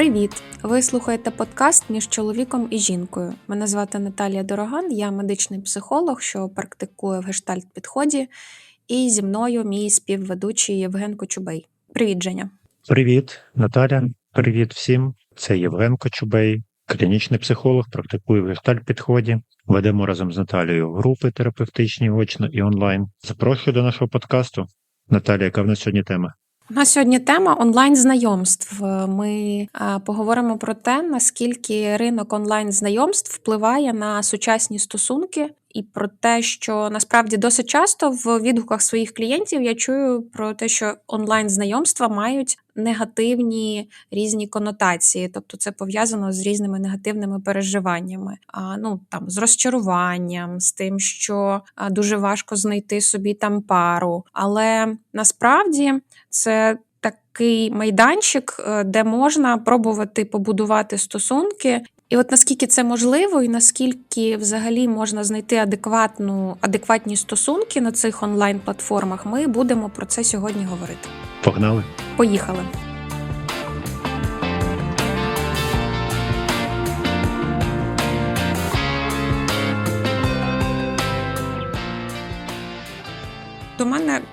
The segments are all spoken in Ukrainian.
Привіт! Ви слухаєте подкаст між чоловіком і жінкою. Мене звати Наталія Дороган, я медичний психолог, що практикує в гештальт підході, і зі мною мій співведучий Євген Кочубей. Привіт, Женя. Привіт, Наталя. Привіт всім. Це Євген Кочубей, клінічний психолог, практикую в гештальт підході. Ведемо разом з Наталією групи терапевтичні очно і онлайн. Запрошую до нашого подкасту. Наталія, яка в нас сьогодні тема? У нас сьогодні тема онлайн-знайомств. Ми поговоримо про те, наскільки ринок онлайн-знайомств впливає на сучасні стосунки, і про те, що насправді досить часто в відгуках своїх клієнтів я чую про те, що онлайн-знайомства мають негативні різні конотації, тобто це пов'язано з різними негативними переживаннями, а ну там з розчаруванням, з тим, що дуже важко знайти собі там пару. Але насправді це такий майданчик, е, де можна пробувати побудувати стосунки. І от наскільки це можливо, і наскільки взагалі можна знайти адекватну адекватні стосунки на цих онлайн-платформах, ми будемо про це сьогодні говорити. Погнали! Поїхали!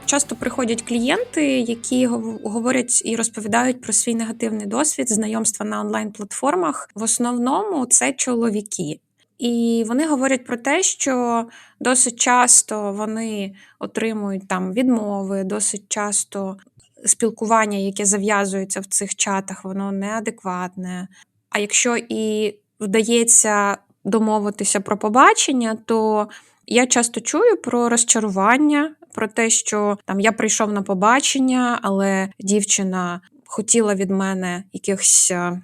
Часто приходять клієнти, які говорять і розповідають про свій негативний досвід знайомства на онлайн-платформах. В основному це чоловіки. І вони говорять про те, що досить часто вони отримують там відмови, досить часто спілкування, яке зав'язується в цих чатах, воно неадекватне. А якщо і вдається домовитися про побачення, то я часто чую про розчарування, про те, що там я прийшов на побачення, але дівчина хотіла від мене якихось. Е,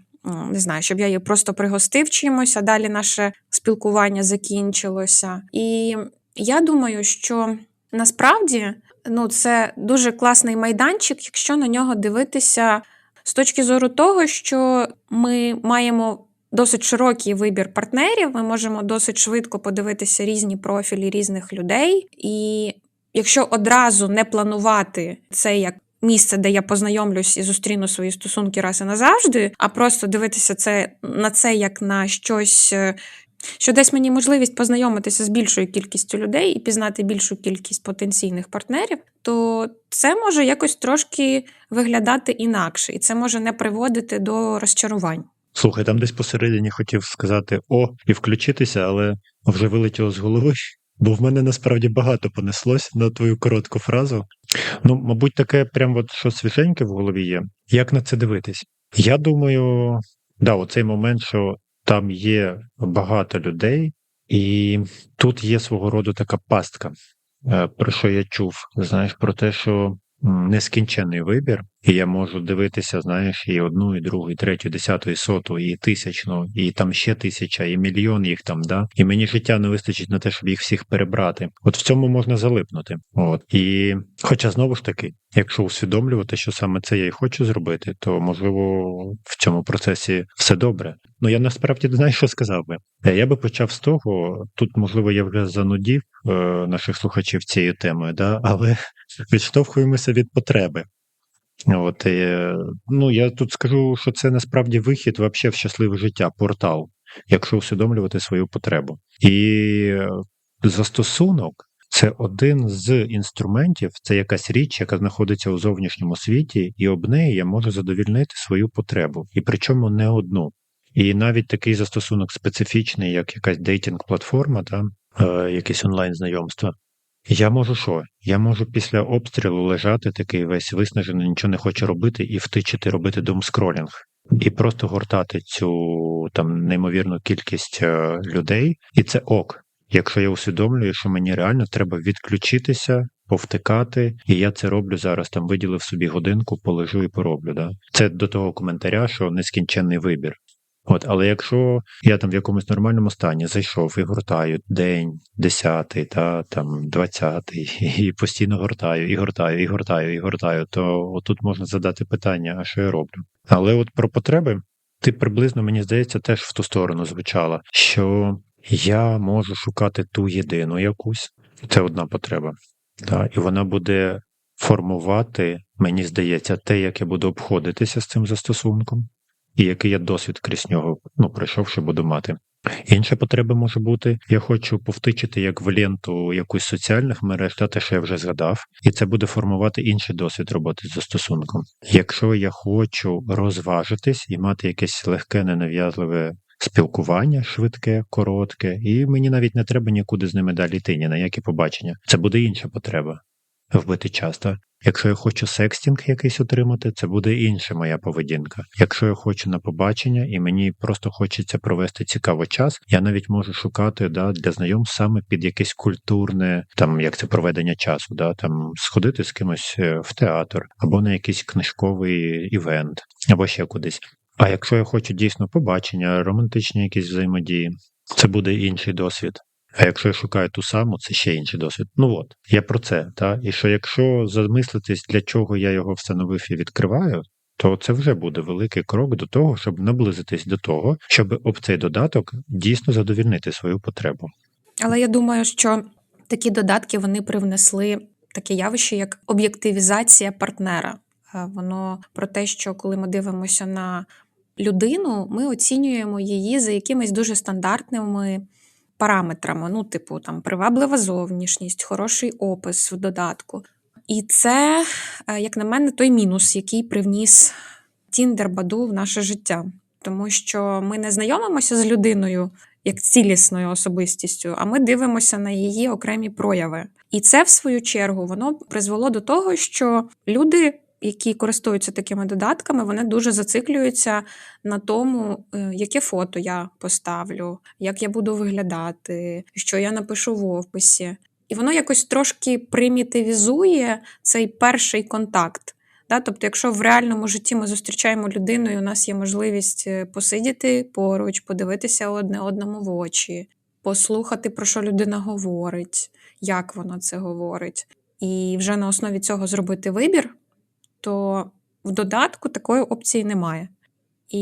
не знаю, щоб я її просто пригостив чимось, а далі наше спілкування закінчилося. І я думаю, що насправді ну, це дуже класний майданчик, якщо на нього дивитися з точки зору того, що ми маємо досить широкий вибір партнерів, ми можемо досить швидко подивитися різні профілі різних людей. І якщо одразу не планувати це як місце, де я познайомлюсь і зустріну свої стосунки раз і назавжди, а просто дивитися це на це як на щось. Е, що дасть мені можливість познайомитися з більшою кількістю людей і пізнати більшу кількість потенційних партнерів, то це може якось трошки виглядати інакше, і це може не приводити до розчарувань. Слухай, там десь посередині хотів сказати о і включитися, але вже вилетіло з голови. Бо в мене насправді багато понеслось на твою коротку фразу. Ну, мабуть, таке прям от що свіженьке в голові є. Як на це дивитись? Я думаю, да, оцей момент, що там є багато людей, і тут є свого роду така пастка, е, про що я чув. Знаєш, про те, що нескінченний вибір, і я можу дивитися, знаєш, і одну, і другу, і третю, і десяту, і соту, і тисячну, і там ще тисяча, і мільйон їх там, да. І мені життя не вистачить на те, щоб їх всіх перебрати. От в цьому можна залипнути. От і, хоча знову ж таки, якщо усвідомлювати, що саме це я і хочу зробити, то можливо в цьому процесі все добре. Ну я насправді не знаю, що сказав би. Е, я би почав з того, тут можливо я вже занудів е, наших слухачів цією темою, да, але відштовхуємося від потреби. От, і, ну, Я тут скажу, що це насправді вихід вообще в щасливе життя, портал, якщо усвідомлювати свою потребу. І застосунок це один з інструментів, це якась річ, яка знаходиться у зовнішньому світі, і об неї я можу задовільнити свою потребу, і причому не одну. І навіть такий застосунок специфічний, як якась дейтинг-платформа, та, е, якісь онлайн-знайомства, я можу що? Я можу після обстрілу лежати такий весь виснажений, нічого не хочу робити, і втичити робити думскролінг. І просто гортати цю там неймовірну кількість е, людей, і це ок. Якщо я усвідомлюю, що мені реально треба відключитися, повтикати, і я це роблю зараз. Там виділив собі годинку, полежу і пороблю. Да? Це до того коментаря, що нескінченний вибір. От, Але якщо я там в якомусь нормальному стані зайшов і гортаю день, десятий, та там двадцятий, і постійно гортаю, і гортаю, і гортаю, і гортаю, то отут можна задати питання, а що я роблю? Але от про потреби ти приблизно, мені здається, теж в ту сторону звучала, що я можу шукати ту єдину якусь, це одна потреба. Та, І вона буде формувати, мені здається, те, як я буду обходитися з цим застосунком і який я досвід крізь нього ну, пройшовши, буду мати. Інша потреба може бути: я хочу повтичити як в ленту якусь соціальних мереж, та те, що я вже згадав, і це буде формувати інший досвід роботи з застосунком. Якщо я хочу розважитись і мати якесь легке, ненав'язливе спілкування, швидке, коротке, і мені навіть не треба нікуди з ними далі йти, ні на які побачення. Це буде інша потреба вбити час. Та? Якщо я хочу секстінг якийсь отримати, це буде інша моя поведінка. Якщо я хочу на побачення і мені просто хочеться провести цікавий час, я навіть можу шукати да, для знайомств саме під якесь культурне, там як це проведення часу, да, там сходити з кимось е, в театр або на якийсь книжковий івент, або ще кудись. А якщо я хочу дійсно побачення, романтичні якісь взаємодії, це буде інший досвід. А якщо я шукаю ту саму, це ще інший досвід. Ну от, я про це. Та? І що якщо замислитись, для чого я його встановив і відкриваю, то це вже буде великий крок до того, щоб наблизитись до того, щоб об цей додаток дійсно задовільнити свою потребу. Але я думаю, що такі додатки вони привнесли таке явище, як об'єктивізація партнера. Е, Воно про те, що коли ми дивимося на людину, ми оцінюємо її за якимись дуже стандартними параметрами. Ну, типу, там приваблива зовнішність, хороший опис в додатку. І це, е, як на мене, той мінус, який привніс Тіндер Баду в наше життя. Тому що ми не знайомимося з людиною як цілісною особистістю, а ми дивимося на її окремі прояви. І це, в свою чергу, воно призвело до того, що люди, які користуються такими додатками, вони дуже зациклюються на тому, е, яке фото я поставлю, як я буду виглядати, що я напишу в описі. І воно якось трошки примітивізує цей перший контакт. Да? Тобто, якщо в реальному житті ми зустрічаємо людину, і у нас є можливість е, посидіти поруч, подивитися одне одному в очі, послухати, про що людина говорить, як вона це говорить, і вже на основі цього зробити вибір, то в додатку такої опції немає. І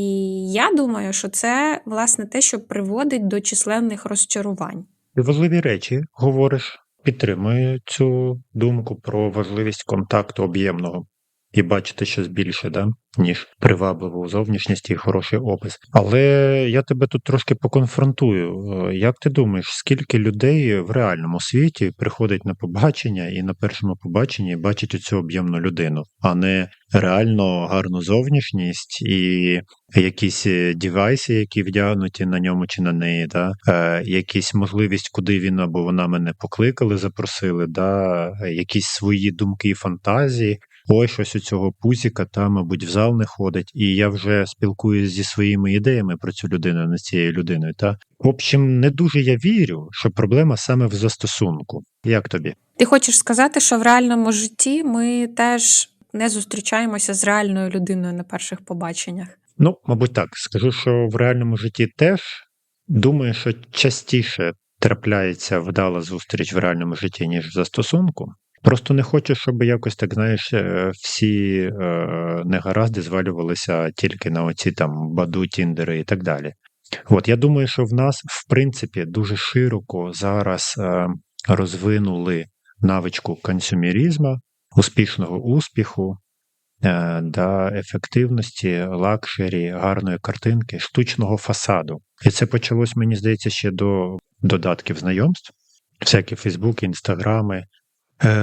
я думаю, що це власне те, що приводить до численних розчарувань. Ти важливі речі говориш, підтримую цю думку про важливість контакту об'ємного і бачити щось більше, да, ніж привабливу зовнішність і хороший опис. Але я тебе тут трошки поконфронтую. Е, Як ти думаєш, скільки людей в реальному світі приходить на побачення і на першому побаченні бачать оцю об'ємну людину, а не реально гарну зовнішність і якісь е, девайси, які вдягнуті на ньому чи на неї, да? е, якісь можливість, куди він або вона мене покликали, запросили, да? якісь свої думки і фантазії. Ой, щось у цього пузіка, та, мабуть, в зал не ходить, і я вже спілкуюся зі своїми ідеями про цю людину над цією людиною. Та в общем, не дуже я вірю, що проблема саме в застосунку. Як тобі? Ти хочеш сказати, що в реальному житті ми теж не зустрічаємося з реальною людиною на перших побаченнях? Ну, мабуть, так. Скажу, що в реальному житті теж думаю, що частіше трапляється вдала зустріч в реальному житті, ніж в застосунку. Просто не хочу, щоб якось так, знаєш, е, всі е, негаразди звалювалися тільки на оці там баду, тіндери і так далі. От я думаю, що в нас, в принципі, дуже широко зараз е, розвинули навичку консюмерізму, успішного успіху, е, да, ефективності, лакшері, гарної картинки, штучного фасаду. І це почалось, мені здається, ще до додатків знайомств, всякі Фейсбуки, інстаграми,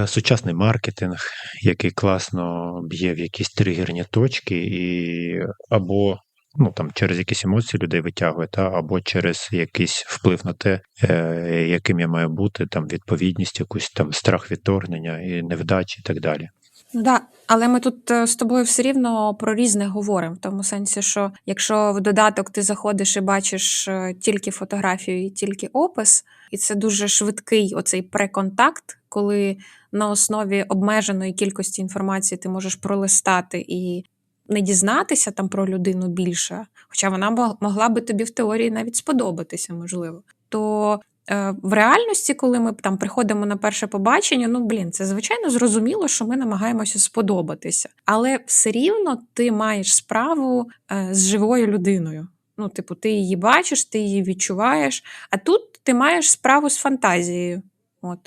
сучасний маркетинг, який класно б'є в якісь тригерні точки, і або ну, там, через якісь емоції людей витягує, та, або через якийсь вплив на те, е, яким я маю бути, там відповідність, якусь там страх відторгнення і невдачі, і так далі. Да, але ми тут е, з тобою все рівно про різне говоримо, в тому сенсі, що якщо в додаток ти заходиш і бачиш е, тільки фотографію і тільки опис, і це дуже швидкий оцей преконтакт, коли на основі обмеженої кількості інформації ти можеш пролистати і не дізнатися там про людину більше, хоча вона мог- могла би тобі в теорії навіть сподобатися, можливо. То е, в реальності, коли ми там приходимо на перше побачення, ну блін, це звичайно зрозуміло, що ми намагаємося сподобатися, але все рівно ти маєш справу е, з живою людиною. Ну, типу, ти її бачиш, ти її відчуваєш, а тут ти маєш справу з фантазією. От.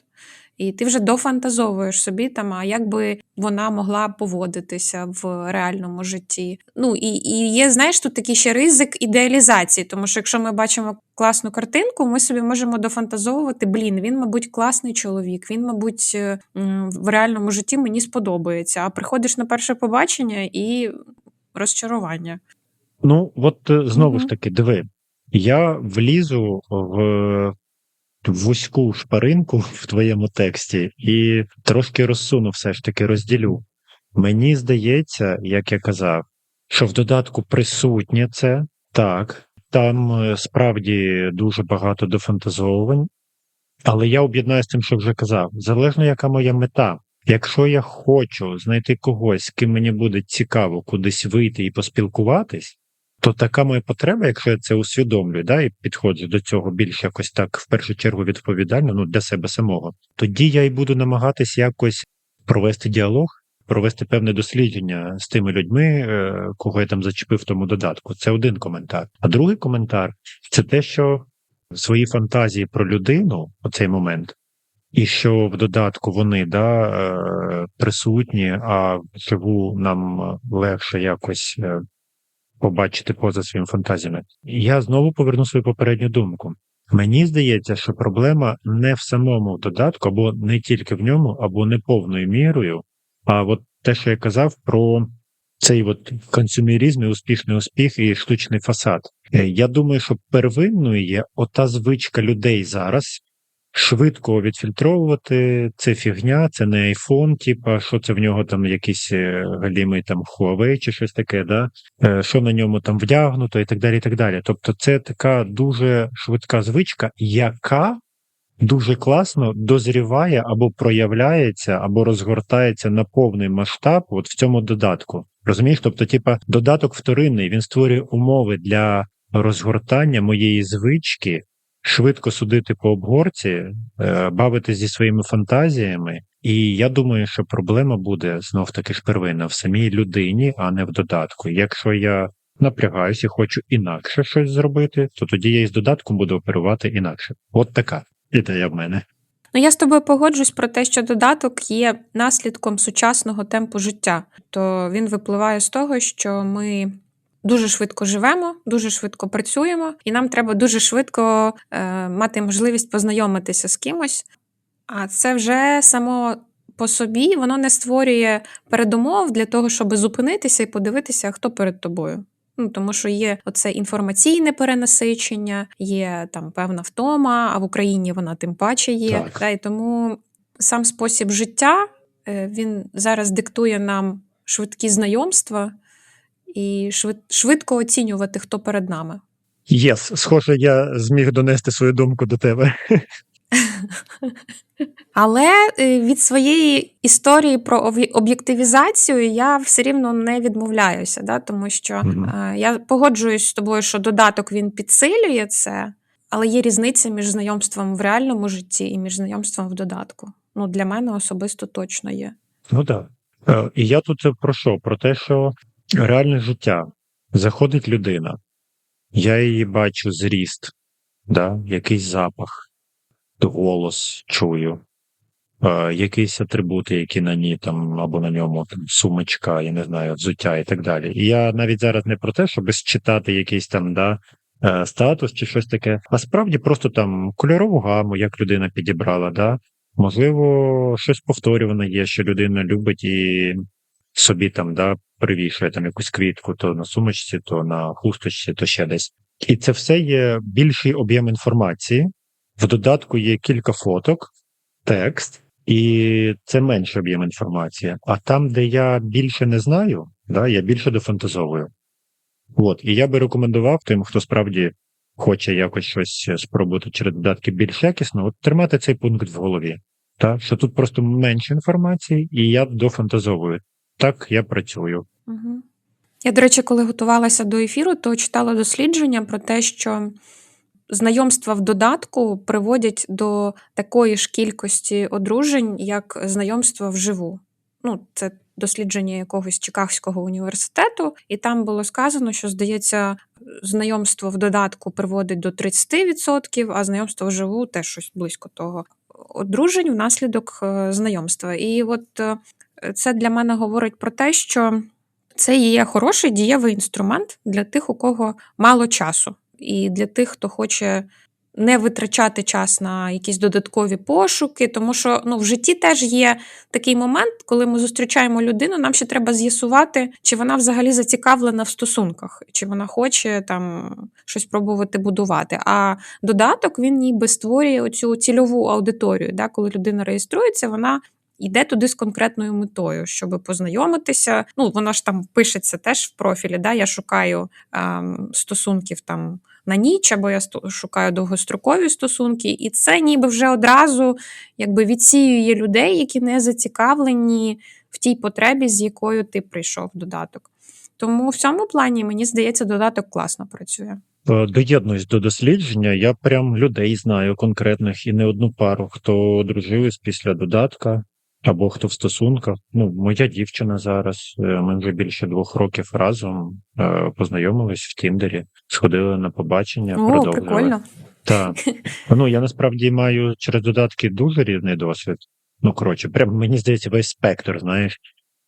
І ти вже дофантазовуєш собі там, а як би вона могла поводитися в реальному житті. Ну і, і є, знаєш, тут такий ще ризик ідеалізації, тому що якщо ми бачимо класну картинку, ми собі можемо дофантазовувати, блін, він, мабуть, класний чоловік, він, мабуть, е, в реальному житті мені сподобається. А приходиш на перше побачення і розчарування. Ну, от е, знову ж таки, диви, я влізу в вузьку шпаринку в твоєму тексті і трошки розсуну, все ж таки розділю. Мені здається, як я казав, що в додатку присутнє це, так, там е, справді дуже багато дофантазовувань, але я об'єднаю з тим, що вже казав. Залежно, яка моя мета. Якщо я хочу знайти когось, ким мені буде цікаво кудись вийти і поспілкуватись, то така моя потреба, якщо я це усвідомлюю, да, і підходжу до цього більш якось так в першу чергу відповідально, ну для себе самого, тоді я й буду намагатись якось провести діалог, провести певне дослідження з тими людьми, е, кого я там зачепив в тому додатку. Це один коментар. А другий коментар це те, що свої фантазії про людину у цей момент. І що в додатку вони да, е, присутні, а вживу нам легше якось е, побачити поза своїми фантазіями. Я знову поверну свою попередню думку. Мені здається, що проблема не в самому додатку, або не тільки в ньому, або не повною мірою, а от те, що я казав про цей от консюмерізм і успішний успіх і штучний фасад. Е, Я думаю, що первинною є ота звичка людей зараз швидко відфільтровувати це фігня, це не айфон, типа що це в нього там якийсь е, галімий там Huawei чи щось таке, да? Е, що на ньому там вдягнуто, і так далі. і так далі. Тобто, це така дуже швидка звичка, яка дуже класно дозріває або проявляється, або розгортається на повний масштаб от в цьому додатку. Розумієш? Тобто, типа, додаток вторинний він створює умови для розгортання моєї звички швидко судити по обгорці, е, бавитись зі своїми фантазіями. І я думаю, що проблема буде знов таки ж первинна в самій людині, а не в додатку. Якщо я напрягаюся і хочу інакше щось зробити, то тоді я із додатком буду оперувати інакше. От така ідея в мене. Ну, я з тобою погоджусь про те, що додаток є наслідком сучасного темпу життя. То він випливає з того, що ми дуже швидко живемо, дуже швидко працюємо, і нам треба дуже швидко е, мати можливість познайомитися з кимось. А це вже само по собі воно не створює передумов для того, щоб зупинитися і подивитися, хто перед тобою. Ну, тому що є оце інформаційне перенасичення, є там певна втома, а в Україні вона тим паче є. Так. Та, і тому сам спосіб життя е, він зараз диктує нам швидкі знайомства і швидко оцінювати, хто перед нами. Єс, схоже, я зміг донести свою думку до тебе. Але е, від своєї історії про об'єктивізацію я все рівно не відмовляюся, да? тому що е, я погоджуюсь з тобою, що додаток він підсилює це, але є різниця між знайомством в реальному житті і між знайомством в додатку. Ну, для мене особисто точно є. Ну так. Е, І я тут про що? Про те, що реальне життя заходить людина, я її бачу зріст, да? якийсь запах, голос чую, е, якісь атрибути, які на ній там або на ньому там, сумочка, я не знаю, взуття і так далі. І я навіть зараз не про те, щоб считати якийсь там да, е, статус чи щось таке, а справді просто там кольорову гаму, як людина підібрала, да? Можливо, щось повторюване є, що людина любить і собі там да, привішує там якусь квітку, то на сумочці, то на хусточці, то ще десь. І це все є більший об'єм інформації. В додатку є кілька фоток, текст, і це менший об'єм інформації. А там, де я більше не знаю, да, я більше дофантазовую. От, і я би рекомендував тим, хто справді хоче якось щось спробувати через додатки більш якісно, от тримати цей пункт в голові. Та, що тут просто менше інформації, і я дофантазовую. Так я працюю. Угу. Я, до речі, коли готувалася до ефіру, то читала дослідження про те, що знайомства в додатку приводять до такої ж кількості одружень, як знайомства вживу. Ну, це дослідження якогось Чикагського університету, і там було сказано, що здається, знайомство в додатку приводить до 30%, а знайомство вживу теж щось близько того. одружень внаслідок е, знайомства. І от е, це для мене говорить про те, що це є хороший дієвий інструмент для тих, у кого мало часу, і для тих, хто хоче не витрачати час на якісь додаткові пошуки, тому що ну, в житті теж є такий момент, коли ми зустрічаємо людину, нам ще треба з'ясувати, чи вона взагалі зацікавлена в стосунках, чи вона хоче там щось пробувати будувати. А додаток він ніби створює оцю цільову аудиторію. Да? Коли людина реєструється, вона. Йде туди з конкретною метою, щоб познайомитися. Ну, вона ж там пишеться теж в профілі. Да? Я шукаю ем, стосунків там на ніч, або я шукаю довгострокові стосунки, і це ніби вже одразу якби відсіює людей, які не зацікавлені в тій потребі, з якою ти прийшов додаток. Тому в цьому плані мені здається, додаток класно працює. Е, Доєднуюсь до дослідження. Я прям людей знаю конкретних і не одну пару, хто одружились після додатка. Або хто в стосунках. Ну, моя дівчина зараз. е, Ми вже більше двох років разом е, познайомились в Тіндері, сходили на побачення, О, продовжили. прикольно. Так. Ну я насправді маю через додатки дуже різний досвід. Ну, коротше, прям мені здається, весь спектр, знаєш,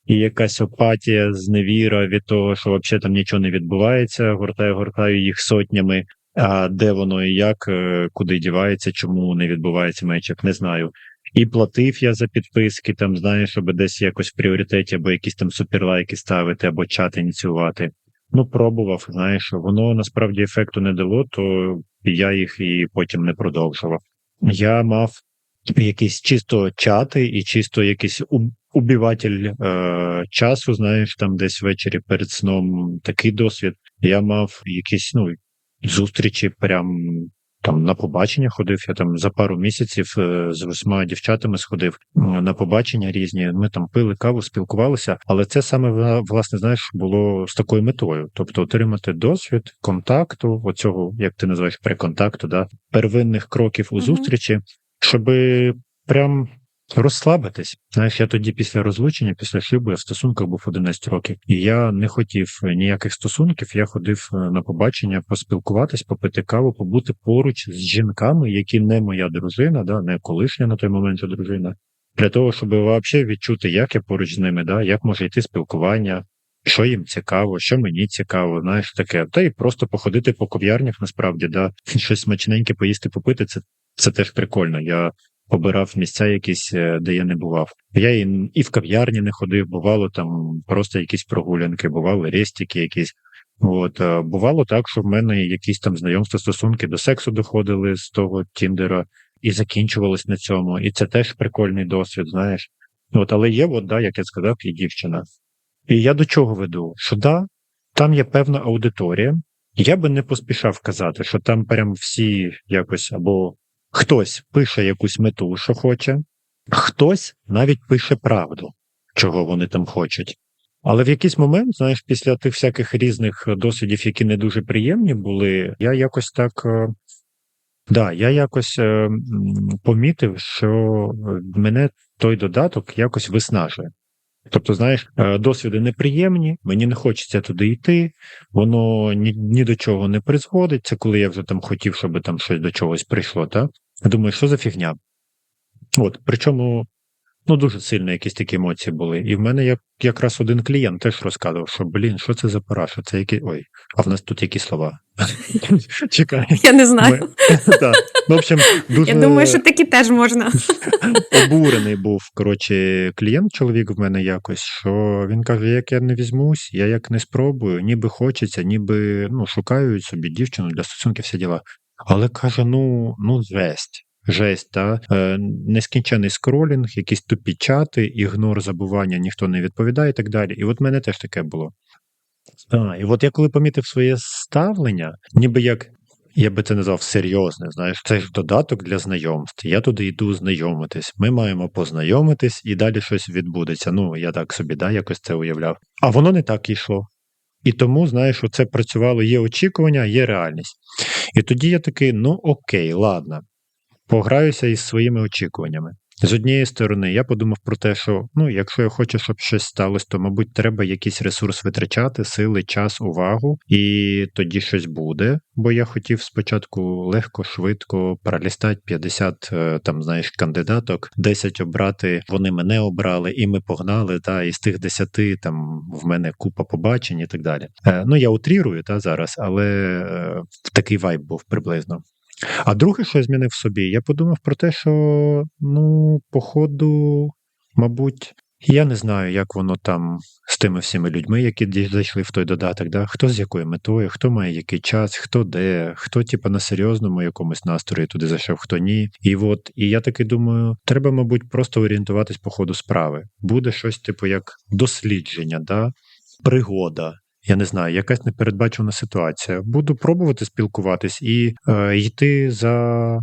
і якась апатія, зневіра від того, що взагалі там нічого не відбувається, гортаю, гортаю їх сотнями. А де воно і як, е, куди дівається, чому не відбувається мечок, не знаю. І платив я за підписки, там, знаєш, щоб десь якось в пріоритеті, або якісь там суперлайки ставити, або чат ініціювати. Ну, пробував, знаєш, воно насправді ефекту не дало, то я їх і потім не продовжував. Я мав якісь чисто чати і чисто якийсь убиватель е, часу, знаєш, там десь ввечері перед сном такий досвід. Я мав якісь ну, зустрічі, прям там на побачення ходив. Я там за пару місяців е, з восьма дівчатами сходив на побачення різні. Ми там пили каву, спілкувалися, але це саме вла- власне знаєш було з такою метою, тобто отримати досвід контакту, оцього, як ти називаєш, преконтакту, да, первинних кроків у зустрічі, щоб прям розслабитись. Знаєш, я тоді після розлучення, після шлюбу, я в стосунках був 11 років, і я не хотів ніяких стосунків. Я ходив е, на побачення, поспілкуватись, попити каву, побути поруч з жінками, які не моя дружина, да, не колишня на той момент дружина, для того, щоб взагалі відчути, як я поруч з ними, да, як може йти спілкування. Що їм цікаво, що мені цікаво, знаєш таке. Та й просто походити по ков'ярнях, насправді, да, щось смачненьке поїсти, попити. Це, це теж прикольно. Я обирав місця якісь, е, де я не бував. Я і, і в кав'ярні не ходив, бувало там просто якісь прогулянки, бували рестики якісь. От, е, бувало так, що в мене якісь там знайомства, стосунки до сексу доходили з того Тіндера і закінчувались на цьому. І це теж прикольний досвід, знаєш. От, але є, от, да, як я сказав, є дівчина. І я до чого веду? Що да, там є певна аудиторія. Я би не поспішав казати, що там прям всі якось або хтось пише якусь мету, що хоче, хтось навіть пише правду, чого вони там хочуть. Але в якийсь момент, знаєш, після тих всяких різних досвідів, які не дуже приємні були, я якось так. е, Да, я якось е, помітив, що мене той додаток якось виснажує. Тобто, знаєш, е, досвіди неприємні, мені не хочеться туди йти, воно ні, ні до чого не призводить. Це коли я вже там хотів, щоб там щось до чогось прийшло, так? Я думаю, що за фігня? От, причому, ну, дуже сильно якісь такі емоції були. І в мене як, якраз один клієнт теж розказував, що блін, що це за параша? Це які. Ой, а в нас тут які слова? Чекай. Я не знаю. Ну, в общем, дуже Я думаю, що такі теж можна. обурений був коротше клієнт, чоловік в мене якось, що він каже: як я не візьмусь, я як не спробую, ніби хочеться, ніби ну, шукають собі дівчину для стосунків всі діла. Але каже: ну, ну, жесть. Жесть, та е, нескінчений скролінг, якісь тупі чати, ігнор, забування, ніхто не відповідає і так далі. І от мене теж таке було. А, і от я коли помітив своє ставлення, ніби як я би це назвав серйозне, знаєш, це ж додаток для знайомств. Я туди йду знайомитись. Ми маємо познайомитись і далі щось відбудеться. Ну, я так собі да, якось це уявляв. А воно не так йшло. І тому, знаєш, оце працювало, є очікування, є реальність. І тоді я такий: ну окей, ладно, пограюся із своїми очікуваннями. З однієї сторони, я подумав про те, що ну, якщо я хочу, щоб щось сталося, то, мабуть, треба якийсь ресурс витрачати, сили, час, увагу, і тоді щось буде. Бо я хотів спочатку легко, швидко пролістати 50 е, там, знаєш, кандидаток, 10 обрати, вони мене обрали, і ми погнали. Та, і з тих 10 там в мене купа побачень і так далі. Е, ну я утрірую та зараз, але е, такий вайб був приблизно. А друге, що я змінив в собі, я подумав про те, що ну, походу, мабуть, я не знаю, як воно там з тими всіми людьми, які зайшли в той додаток, да? хто з якою метою, хто має який час, хто де, хто, типу, на серйозному якомусь настрої туди зайшов, хто ні. І от, і я таки думаю, треба, мабуть, просто орієнтуватись по ходу справи. Буде щось, типу, як дослідження, да? пригода. Я не знаю, якась непередбачена ситуація. Буду пробувати спілкуватись і е, йти за,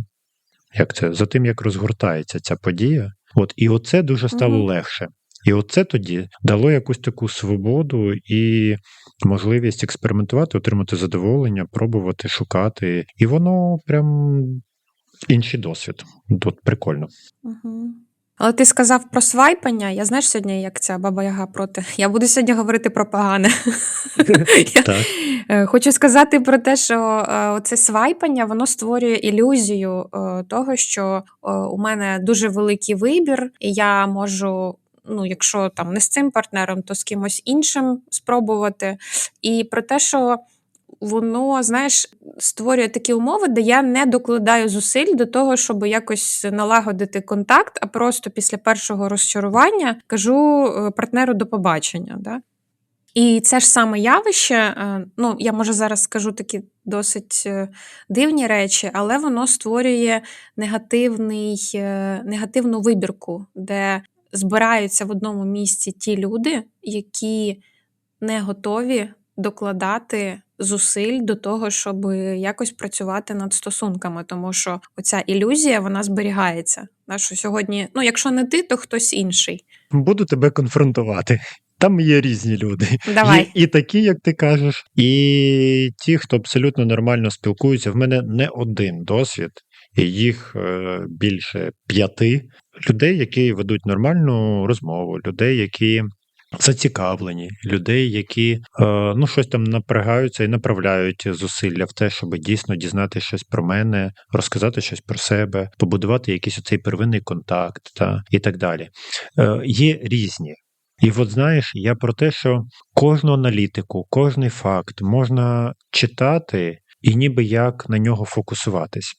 як це, за тим, як розгортається ця подія. От, і оце дуже стало Мгм. легше. І оце тоді дало якусь таку свободу і можливість експериментувати, отримати задоволення, пробувати, шукати. І воно прям інший досвід. Тут прикольно. Угу. Але ти сказав про свайпання. Я знаєш сьогодні, як ця баба Яга проти. Я буду сьогодні говорити про погане. Я, е, Хочу сказати про те, що е, оце свайпання воно створює ілюзію е, того, що у мене дуже великий вибір, і я можу. Ну, якщо там не з цим партнером, то з кимось іншим спробувати. І про те, що воно, знаєш, створює такі умови, де я не докладаю зусиль до того, щоб якось налагодити контакт, а просто після першого розчарування кажу е, партнеру до побачення. Да? І це ж саме явище, е, ну я може зараз скажу такі досить е, дивні речі, але воно створює негативний, негативну вибірку, де збираються в одному місці ті люди, які не готові докладати зусиль до того, щоб якось працювати над стосунками, тому що оця ілюзія вона зберігається. Да, що сьогодні, ну якщо не ти, то хтось інший. Буду тебе конфронтувати. Там є різні люди. Давай. Є і такі, як ти кажеш, і ті, хто абсолютно нормально спілкуються. В мене не один досвід, і їх е, більше п'яти людей, які ведуть нормальну розмову, людей, які зацікавлені, людей, які е, ну, щось там напрягаються і направляють зусилля в те, щоб дійсно дізнати щось про мене, розказати щось про себе, побудувати якийсь оцей первинний контакт та, і так далі. Е, є різні. І от знаєш, я про те, що кожну аналітику, кожний факт можна читати і ніби як на нього фокусуватись.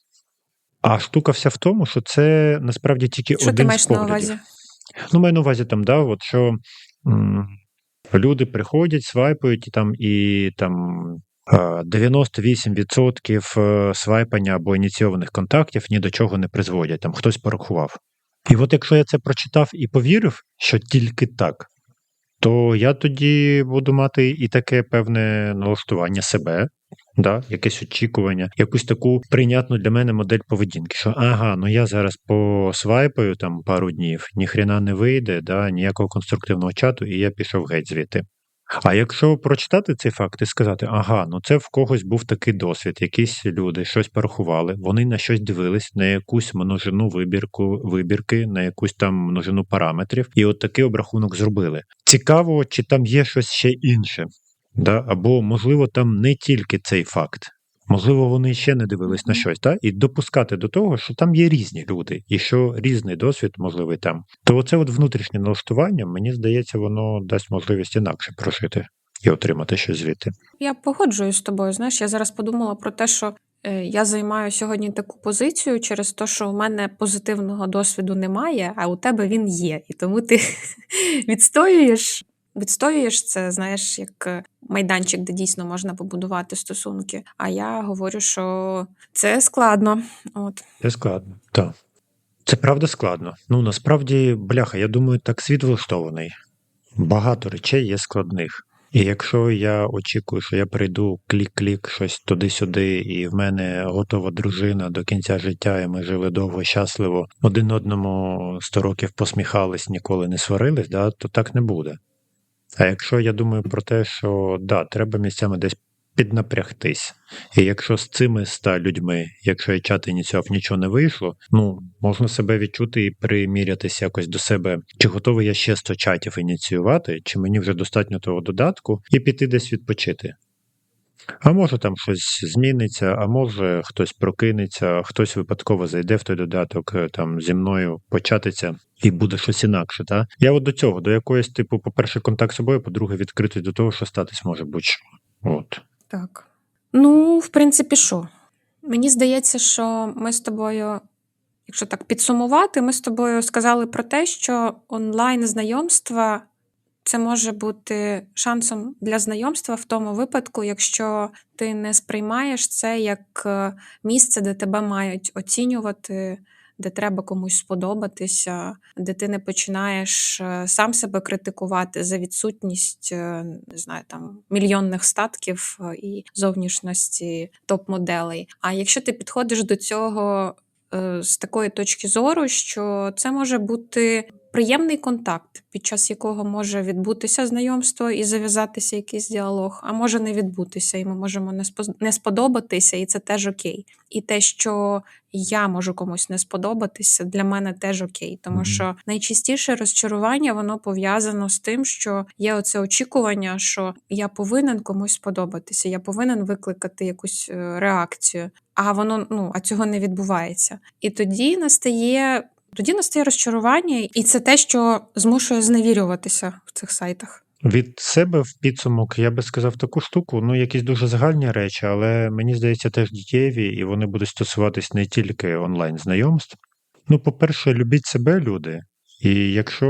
А штука вся в тому, що це насправді тільки Що ти маєш з на увазі? Ну, маю на увазі там, да, от що люди приходять, свайпають, і там і там. е, 98% е, свайпання або ініційованих контактів ні до чого не призводять, там хтось порахував. І от якщо я це прочитав і повірив, що тільки так, то я тоді буду мати і таке певне налаштування себе, да, якесь очікування, якусь таку прийнятну для мене модель поведінки, що ага, ну я зараз посвайпаю там пару днів, ніхрена не вийде, да, ніякого конструктивного чату, і я пішов геть звідти. А якщо прочитати цей факт і сказати, ага, ну це в когось був такий досвід, якісь люди щось порахували, вони на щось дивились, на якусь множину вибірку, вибірки, на якусь там множину параметрів, і от такий обрахунок зробили. Цікаво, чи там є щось ще інше, да? або можливо там не тільки цей факт. Можливо, вони ще не дивились на щось, та? і допускати до того, що там є різні люди, і що різний досвід можливий там. То оце от внутрішнє налаштування, мені здається, воно дасть можливість інакше прожити і отримати щось звідти. Я погоджуюсь з тобою. Знаєш, я зараз подумала про те, що е, я займаю сьогодні таку позицію через те, що у мене позитивного досвіду немає, а у тебе він є. І тому ти відстоюєш, відстоюєш це, знаєш, як е, майданчик, де дійсно можна побудувати стосунки. А я говорю, що це складно. От. Це складно. Так. Це правда складно. Ну насправді, бляха, я думаю, так світ влаштований. Багато речей є складних. І якщо я очікую, що я прийду клік-клік, щось туди-сюди, і в мене готова дружина до кінця життя, і ми жили довго, щасливо, один одному 100 років посміхались, ніколи не сварились, да, то так не буде. А якщо я думаю про те, що да, треба місцями десь піднапрягтись. І якщо з цими ста людьми, якщо я чат ініціював, нічого не вийшло, ну можна себе відчути і примірятися якось до себе, чи готовий я ще 100 чатів ініціювати, чи мені вже достатньо того додатку, і піти десь відпочити. А може там щось зміниться, а може хтось прокинеться, хтось випадково зайде в той додаток, е, там зі мною початиться і буде щось інакше. Та? Я от до цього, до якоїсь, типу, по-перше, контакт з собою, по-друге, відкритий до того, що статись може будь-що. От. Так. Ну, в принципі, що? Мені здається, що ми з тобою, якщо так підсумувати, ми з тобою сказали про те, що онлайн знайомства це може бути шансом для знайомства в тому випадку, якщо ти не сприймаєш це як е, місце, де тебе мають оцінювати, де треба комусь сподобатися, де ти не починаєш е, сам себе критикувати за відсутність е, не знаю, там мільйонних статків і зовнішності топ-моделей. А якщо ти підходиш до цього з такої точки зору, що це може бути приємний контакт, під час якого може відбутися знайомство і зав'язатися якийсь діалог, а може не відбутися, і ми можемо не спо- сподобатися, і це теж окей. І те, що я можу комусь не сподобатися, для мене теж окей. Тому що найчастіше розчарування воно пов'язано з тим, що є оце очікування, що я повинен комусь сподобатися, я повинен викликати якусь е, реакцію. А воно ну а цього не відбувається. І тоді настає тоді настає розчарування, і це те, що змушує зневірюватися в цих сайтах. Від себе в підсумок я би сказав таку штуку, ну якісь дуже загальні речі, але мені здається, теж дієві, і вони будуть стосуватись не тільки онлайн знайомств. Ну, по-перше, любіть себе, люди. І якщо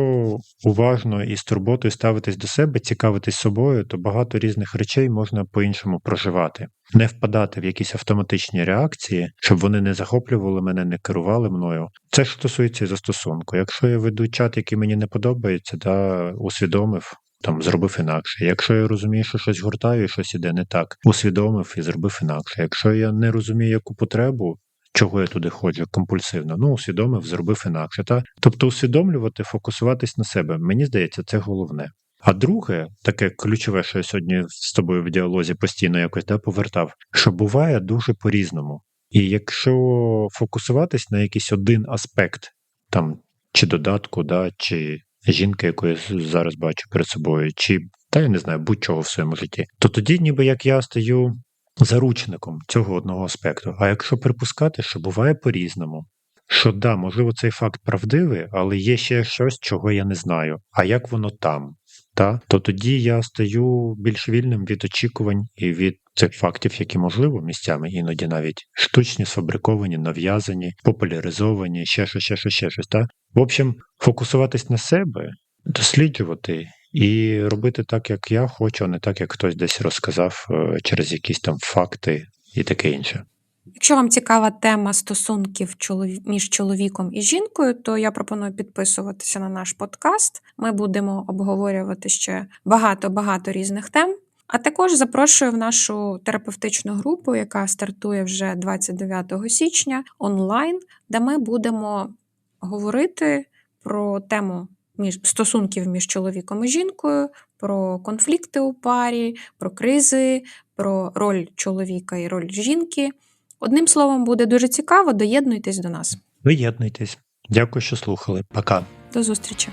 уважно і з турботою ставитись до себе, цікавитись собою, то багато різних речей можна по-іншому проживати, не впадати в якісь автоматичні реакції, щоб вони не захоплювали мене, не керували мною. Це ж стосується і застосунку. Якщо я веду чат, який мені не подобається, да, усвідомив, там зробив інакше. Якщо я розумію, що щось гуртаю і щось іде не так, усвідомив і зробив інакше. Якщо я не розумію, яку потребу, чого я туди ходжу компульсивно, ну усвідомив, зробив інакше. Та? Тобто усвідомлювати, фокусуватись на себе. Мені здається, це головне. А друге, таке ключове, що я сьогодні з тобою в діалозі постійно якось да, повертав, що буває дуже по-різному. І якщо фокусуватись на якийсь один аспект, там чи додатку, да, чи жінки, яку я зараз бачу перед собою, чи та я не знаю, будь-чого в своєму житті, то тоді, ніби як я стаю заручником цього одного аспекту. А якщо припускати, що буває по-різному, що да, можливо, цей факт правдивий, але є ще щось, чого я не знаю. А як воно там? Та? То тоді я стаю більш вільним від очікувань і від цих фактів, які можливо місцями іноді навіть штучні, сфабриковані, нав'язані, популяризовані, ще щось, ще щось, ще щось. Та? В общем, фокусуватись на себе, досліджувати і робити так, як я хочу, а не так, як хтось десь розказав е, через якісь там факти і таке інше. Якщо вам цікава тема стосунків між чоловіком і жінкою, то я пропоную підписуватися на наш подкаст. Ми будемо обговорювати ще багато-багато різних тем. А також запрошую в нашу терапевтичну групу, яка стартує вже 29 січня онлайн, де ми будемо говорити про тему між стосунків між чоловіком і жінкою, про конфлікти у парі, про кризи, про роль чоловіка і роль жінки. Одним словом, буде дуже цікаво. Доєднуйтесь до нас. Доєднуйтесь. Дякую, що слухали. Пока. До зустрічі!